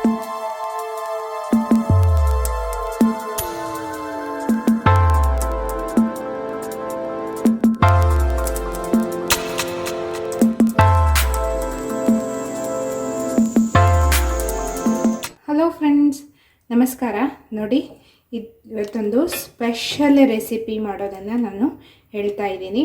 Hello friends ನಮಸ್ಕಾರ. ನೋಡಿ ಇವತ್ತೊಂದು ಸ್ಪೆಷಲ್ ರೆಸಿಪಿ ಮಾಡೋದನ್ನು ನಾನು ಹೇಳ್ತಾ ಇದ್ದೀನಿ.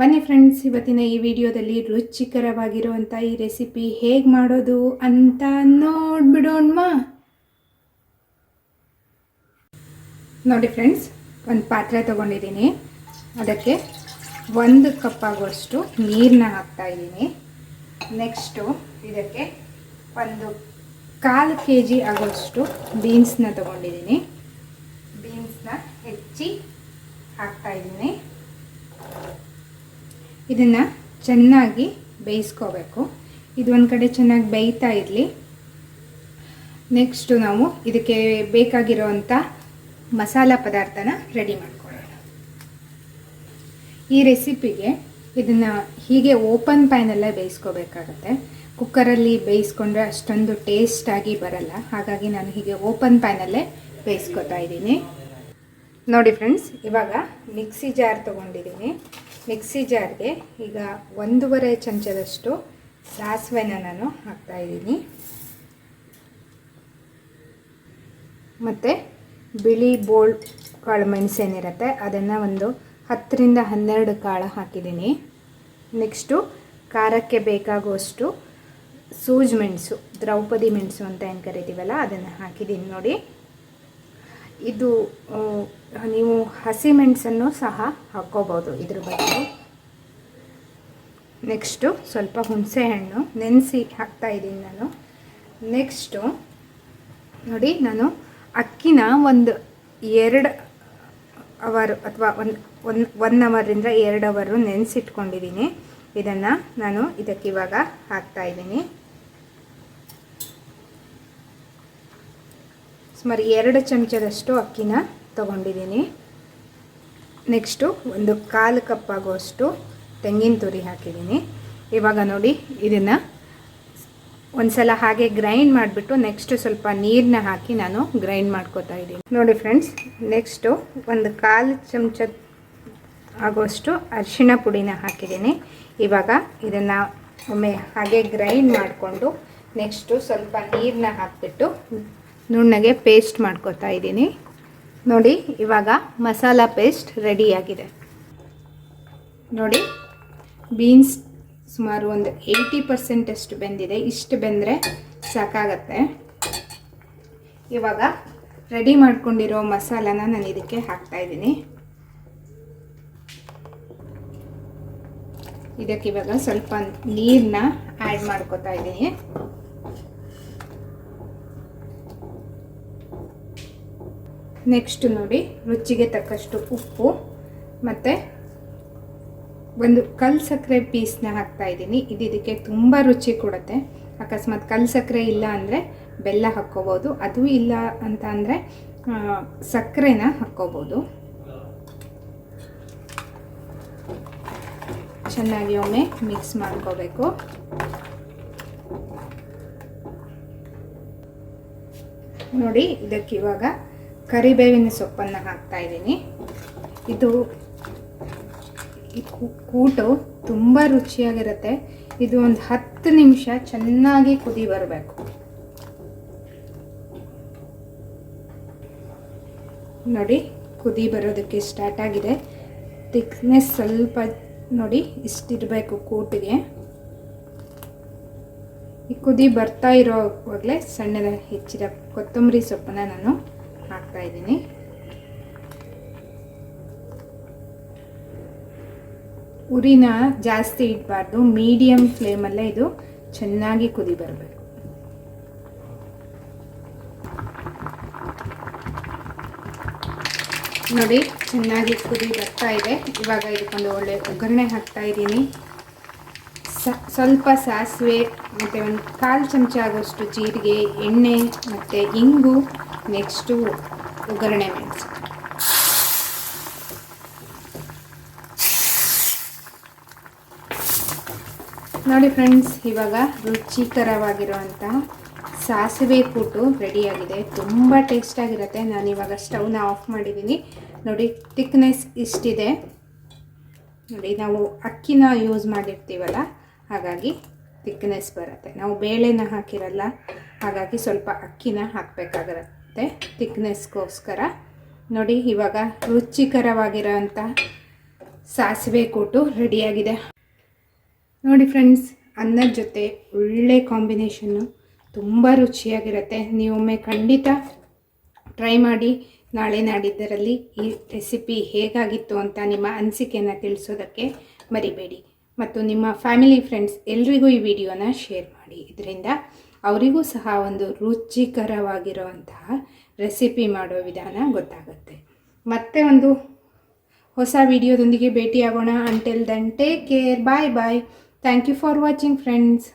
ಬನ್ನಿ ಫ್ರೆಂಡ್ಸ್ ಇವತ್ತಿನ ಈ ವಿಡಿಯೋದಲ್ಲಿ ರುಚಿಕರವಾಗಿರುವಂಥ ಈ ರೆಸಿಪಿ ಹೇಗೆ ಮಾಡೋದು ಅಂತ ನೋಡ್ಬಿಡೋಣ್ವಾ? ನೋಡಿ ಫ್ರೆಂಡ್ಸ್ ಒಂದು ಪಾತ್ರೆ ತೊಗೊಂಡಿದ್ದೀನಿ. ಅದಕ್ಕೆ ಒಂದು ಕಪ್ ಆಗುವಷ್ಟು ನೀರನ್ನ ಹಾಕ್ತಾ ಇದ್ದೀನಿ. ನೆಕ್ಸ್ಟು ಇದಕ್ಕೆ ಒಂದು ಕಾಲು ಕೆ ಜಿ ಆಗುವಷ್ಟು ಬೀನ್ಸ್ನ ತೊಗೊಂಡಿದ್ದೀನಿ. ಬೀನ್ಸ್ನ ಹೆಚ್ಚಿ ಹಾಕ್ತಾ ಇದ್ದೀನಿ. ಇದನ್ನು ಚೆನ್ನಾಗಿ ಬೇಯಿಸ್ಕೋಬೇಕು. ಇದು ಒಂದು ಕಡೆ ಚೆನ್ನಾಗಿ ಬೇಯ್ತಾ ಇರಲಿ. ನೆಕ್ಸ್ಟು ನಾವು ಇದಕ್ಕೆ ಬೇಕಾಗಿರೋವಂಥ ಮಸಾಲ ಪದಾರ್ಥನ ರೆಡಿ ಮಾಡ್ಕೊಳ್ಳೋಣ. ಈ ರೆಸಿಪಿಗೆ ಇದನ್ನು ಹೀಗೆ ಓಪನ್ ಪ್ಯಾನಲ್ಲೇ ಬೇಯಿಸ್ಕೋಬೇಕಾಗತ್ತೆ. ಕುಕ್ಕರಲ್ಲಿ ಬೇಯಿಸ್ಕೊಂಡ್ರೆ ಅಷ್ಟೊಂದು ಟೇಸ್ಟಾಗಿ ಬರಲ್ಲ. ಹಾಗಾಗಿ ನಾನು ಹೀಗೆ ಓಪನ್ ಪ್ಯಾನಲ್ಲೇ ಬೇಯಿಸ್ಕೊತಾ ಇದ್ದೀನಿ. ನೋಡಿ ಫ್ರೆಂಡ್ಸ್ ಇವಾಗ ಮಿಕ್ಸಿ ಜಾರ್ ತೊಗೊಂಡಿದ್ದೀನಿ. ಮಿಕ್ಸಿ ಜಾರ್ಗೆ ಈಗ ಒಂದೂವರೆ ಚಮಚದಷ್ಟು ಸಾಸಿವೆನ ನಾನು ಹಾಕ್ತಾ ಇದ್ದೀನಿ. ಮತ್ತು ಬಿಳಿ ಬೋಳ್ ಕಾಳು ಮೆಣಸೇನಿರುತ್ತೆ ಅದನ್ನು ಒಂದು ಹತ್ತರಿಂದ ಹನ್ನೆರಡು ಕಾಳು ಹಾಕಿದ್ದೀನಿ. ನೆಕ್ಸ್ಟು ಖಾರಕ್ಕೆ ಬೇಕಾಗುವಷ್ಟು ಸೂಜ್ ಮೆಣಸು, ದ್ರೌಪದಿ ಮೆಣಸು ಅಂತ ಏನು ಕರಿತೀವಲ್ಲ ಅದನ್ನು ಹಾಕಿದ್ದೀನಿ ನೋಡಿ. ಇದು ನೀವು ಹಸಿ ಮೆಣಸನ್ನು ಸಹ ಹಾಕ್ಕೋಬೋದು ಇದ್ರ ಬಗ್ಗೆ. ನೆಕ್ಸ್ಟು ಸ್ವಲ್ಪ ಹುಣಸೆಹಣ್ಣು ನೆನೆಸಿ ಹಾಕ್ತಾ ಇದ್ದೀನಿ ನಾನು. ನೆಕ್ಸ್ಟು, ನೋಡಿ ನಾನು ಅಕ್ಕಿನ ಒಂದು ಎರಡು ಅವರ್ ಅಥವಾ ಒಂದು ಒನ್ ಒನ್ ಅವರಿಂದ ಎರಡು ಅವರು ನೆನೆಸಿಟ್ಕೊಂಡಿದ್ದೀನಿ. ಇದನ್ನು ನಾನು ಇದಕ್ಕೆ ಇವಾಗ ಹಾಕ್ತಾ ಸುಮಾರು ಎರಡು ಚಮಚದಷ್ಟು ಅಕ್ಕಿನ ತಗೊಂಡಿದ್ದೀನಿ. ನೆಕ್ಸ್ಟು ಒಂದು ಕಾಲು ಕಪ್ ಆಗುವಷ್ಟು ತೆಂಗಿನ ತುರಿ ಹಾಕಿದ್ದೀನಿ. ಇವಾಗ ನೋಡಿ, ಇದನ್ನು ಒಂದು ಸಲ ಹಾಗೆ ಗ್ರೈಂಡ್ ಮಾಡಿಬಿಟ್ಟು ನೆಕ್ಸ್ಟು ಸ್ವಲ್ಪ ನೀರನ್ನ ಹಾಕಿ ನಾನು ಗ್ರೈಂಡ್ ಮಾಡ್ಕೋತಾ ಇದ್ದೀನಿ. ನೋಡಿ ಫ್ರೆಂಡ್ಸ್, ನೆಕ್ಸ್ಟು ಒಂದು ಕಾಲು ಚಮಚ ಆಗುವಷ್ಟು ಅರಿಶಿಣ ಪುಡಿನ ಹಾಕಿದ್ದೀನಿ. ಇವಾಗ ಇದನ್ನು ಒಮ್ಮೆ ಹಾಗೆ ಗ್ರೈಂಡ್ ಮಾಡಿಕೊಂಡು ನೆಕ್ಸ್ಟು ಸ್ವಲ್ಪ ನೀರನ್ನ ಹಾಕಿಬಿಟ್ಟು ನುಣ್ಣಗೆ ಪೇಸ್ಟ್ ಮಾಡ್ಕೋತಾ ಇದ್ದೀನಿ. ನೋಡಿ, ಇವಾಗ ಮಸಾಲ ಪೇಸ್ಟ್ ರೆಡಿಯಾಗಿದೆ. ನೋಡಿ ಬೀನ್ಸ್ ಸುಮಾರು ಒಂದು ಏಯ್ಟಿ ಪರ್ಸೆಂಟಷ್ಟು ಬೆಂದಿದೆ. ಇಷ್ಟು ಬೆಂದರೆ ಸಾಕಾಗತ್ತೆ. ಇವಾಗ ರೆಡಿ ಮಾಡ್ಕೊಂಡಿರೋ ಮಸಾಲಾನ ನಾನು ಇದಕ್ಕೆ ಹಾಕ್ತಾ ಇದ್ದೀನಿ. ಇದಕ್ಕೆ ಇವಾಗ ಸ್ವಲ್ಪ ನೀರನ್ನ ಆ್ಯಡ್ ಮಾಡ್ಕೋತಾ ಇದ್ದೀನಿ. ನೆಕ್ಸ್ಟ್ ನೋಡಿ, ರುಚಿಗೆ ತಕ್ಕಷ್ಟು ಉಪ್ಪು ಮತ್ತು ಒಂದು ಕಲ್ ಸಕ್ಕರೆ ಪೀಸ್ನ ಹಾಕ್ತಾ ಇದ್ದೀನಿ. ಇದು ಇದಕ್ಕೆ ತುಂಬ ರುಚಿ ಕೊಡುತ್ತೆ. ಅಕಸ್ಮಾತ್ ಕಲ್ ಸಕ್ಕರೆ ಇಲ್ಲ ಅಂದರೆ ಬೆಲ್ಲ ಹಾಕ್ಕೋಬೋದು. ಅದು ಇಲ್ಲ ಅಂತ ಅಂದರೆ ಸಕ್ಕರೆನ ಹಾಕ್ಕೋಬೋದು. ಚೆನ್ನಾಗಿ ಒಮ್ಮೆ ಮಿಕ್ಸ್ ಮಾಡ್ಕೋಬೇಕು. ನೋಡಿ, ಇದಕ್ಕೆ ಇವಾಗ ಕರಿಬೇವಿನ ಸೊಪ್ಪನ್ನು ಹಾಕ್ತಾ ಇದ್ದೀನಿ. ಇದು ಕೂಟು ತುಂಬ ರುಚಿಯಾಗಿರುತ್ತೆ. ಇದು ಒಂದು ಹತ್ತು ನಿಮಿಷ ಚೆನ್ನಾಗಿ ಕುದಿ ಬರಬೇಕು. ನೋಡಿ, ಕುದಿ ಬರೋದಕ್ಕೆ ಸ್ಟಾರ್ಟ್ ಆಗಿದೆ. ಥಿಕ್ನೆಸ್ ಸ್ವಲ್ಪ ನೋಡಿ ಇಷ್ಟಿರಬೇಕು ಕೂಟಿಗೆ. ಈ ಕುದಿ ಬರ್ತಾ ಇರೋವಾಗಲೇ ಸಣ್ಣದ ಹೆಚ್ಚಿದ ಕೊತ್ತಂಬರಿ ಸೊಪ್ಪನ್ನ ನಾನು ಹಾಕ್ತಾಯಿದ್ದೀನಿ ಉರಿನ ಜಾಸ್ತಿ ಇಡಬಾರ್ದು ಮೀಡಿಯಂ ಫ್ಲೇಮಲ್ಲೇ ಇದು ಚೆನ್ನಾಗಿ ಕುದಿ ಬರಬೇಕು. ನೋಡಿ, ಚೆನ್ನಾಗಿ ಕುದಿ ಬರ್ತಾ ಇದೆ. ಇವಾಗ ಇದಕ್ಕೊಂದು ಒಳ್ಳೆ ಒಗ್ಗರಣೆ ಹಾಕ್ತಾ ಇದ್ದೀನಿ. ಸ್ವಲ್ಪ ಸಾಸಿವೆ, ಮತ್ತು ಒಂದು ಕಾಲು ಚಮಚ ಆಗೋಷ್ಟು ಜೀರಿಗೆ, ಎಣ್ಣೆ, ಮತ್ತು ಇಂಗು, ನೆಕ್ಸ್ಟು ಒಗ್ಗರಣೆ ನೋಡಿ ಫ್ರೆಂಡ್ಸ್, ಇವಾಗ ರುಚಿಕರವಾಗಿರುವಂಥ ಸಾಸಿವೆ ಕೂಟು ರೆಡಿಯಾಗಿದೆ ತುಂಬ ಟೇಸ್ಟಾಗಿರುತ್ತೆ ನಾನು ಇವಾಗ ಸ್ಟವ್ನ ಆಫ್ ಮಾಡಿದ್ದೀನಿ ನೋಡಿ ಥಿಕ್ನೆಸ್ ಇಷ್ಟಿದೆ. ನೋಡಿ, ನಾವು ಅಕ್ಕಿನ ಯೂಸ್ ಮಾಡಿರ್ತೀವಲ್ಲ, ಹಾಗಾಗಿ ಥಿಕ್ನೆಸ್ ಬರುತ್ತೆ. ನಾವು ಬೇಳೆನ ಹಾಕಿರಲ್ಲ, ಹಾಗಾಗಿ ಸ್ವಲ್ಪ ಅಕ್ಕಿನ ಹಾಕಬೇಕಾಗಿರುತ್ತೆ ಥಿಕ್ನೆಸ್ಗೋಸ್ಕರ ನೋಡಿ, ಇವಾಗ ರುಚಿಕರವಾಗಿರೋಂಥ ಸಾಸಿವೆ ಕೂಟು ರೆಡಿಯಾಗಿದೆ. ನೋಡಿ ಫ್ರೆಂಡ್ಸ್, ಅನ್ನದ ಜೊತೆ ಒಳ್ಳೆ ಕಾಂಬಿನೇಷನ್ನು ತುಂಬ ರುಚಿಯಾಗಿರುತ್ತೆ. ನೀವೊಮ್ಮೆ ಖಂಡಿತ ಟ್ರೈ ಮಾಡಿ. ನಾಳೆ ನಾಡಿದ್ದರಲ್ಲಿ ಈ ರೆಸಿಪಿ ಹೇಗಾಗಿತ್ತು ಅಂತ ನಿಮ್ಮ ಅನಿಸಿಕೆಯನ್ನು ತಿಳಿಸೋದಕ್ಕೆ ಮರಿಬೇಡಿ. ಮತ್ತು ನಿಮ್ಮ ಫ್ಯಾಮಿಲಿ, ಫ್ರೆಂಡ್ಸ್ ಎಲ್ರಿಗೂ ಈ ವಿಡಿಯೋನ ಶೇರ್ ಮಾಡಿ. ಇದರಿಂದ ಅವರಿಗೂ ಸಹ ಒಂದು ರುಚಿಕರವಾಗಿರುವಂತಹ ರೆಸಿಪಿ ಮಾಡೋ ವಿಧಾನ ಗೊತ್ತಾಗುತ್ತೆ. ಮತ್ತೆ ಒಂದು ಹೊಸ ವಿಡಿಯೋದೊಂದಿಗೆ ಭೇಟಿಯಾಗೋಣ. Until then take care bye bye thank you for watching friends